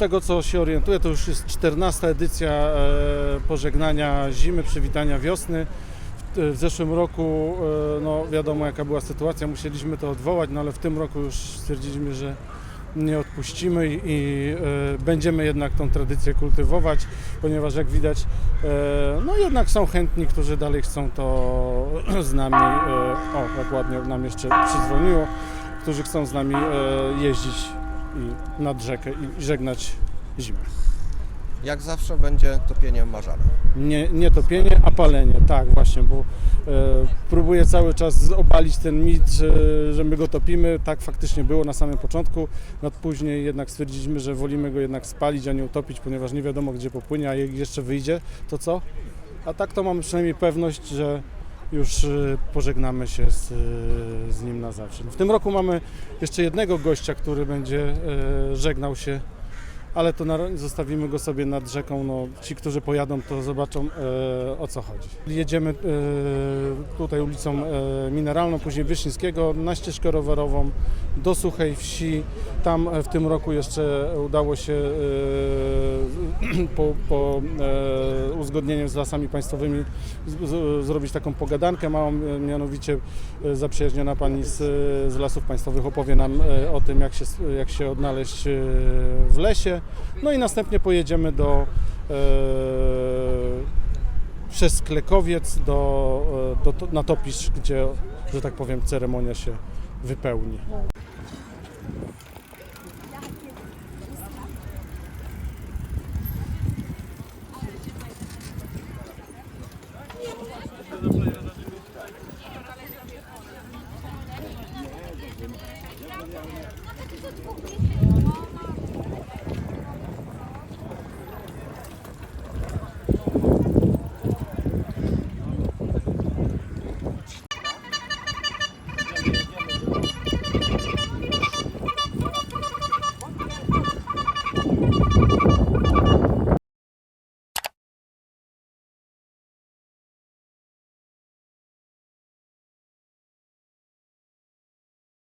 tego co się orientuję, to już jest 14 edycja e, pożegnania zimy, przywitania wiosny. W, w zeszłym roku, e, no wiadomo jaka była sytuacja, musieliśmy to odwołać, no ale w tym roku już stwierdziliśmy, że nie odpuścimy i, i e, będziemy jednak tą tradycję kultywować, ponieważ jak widać, e, no jednak są chętni, którzy dalej chcą to z nami, e, o jak ładnie nam jeszcze przydzwoniło, którzy chcą z nami e, jeździć i nad rzekę i żegnać zimę. Jak zawsze będzie topienie marzane. Nie, nie topienie, a palenie, tak właśnie, bo e, próbuję cały czas obalić ten mit, że, że my go topimy. Tak faktycznie było na samym początku, nad później jednak stwierdziliśmy, że wolimy go jednak spalić, a nie utopić, ponieważ nie wiadomo gdzie popłynie, a jak jeszcze wyjdzie, to co? A tak to mamy przynajmniej pewność, że już e, pożegnamy się z, e, z nim na zawsze. W tym roku mamy jeszcze jednego gościa, który będzie e, żegnał się ale to na, zostawimy go sobie nad rzeką. No, ci, którzy pojadą, to zobaczą o co chodzi. Jedziemy tutaj ulicą e, Mineralną, później Wyszyńskiego na ścieżkę rowerową do Suchej Wsi. Tam e, w tym roku jeszcze udało się e, po, po uzgodnieniu z lasami państwowymi zrobić taką pogadankę małą, mianowicie zaprzyjaźniona pani z, z Lasów Państwowych opowie nam o tym, jak się, jak się odnaleźć w lesie. No i następnie pojedziemy do przez Klekowiec do, e, do, na Topisz, gdzie, że tak powiem, ceremonia się wypełni.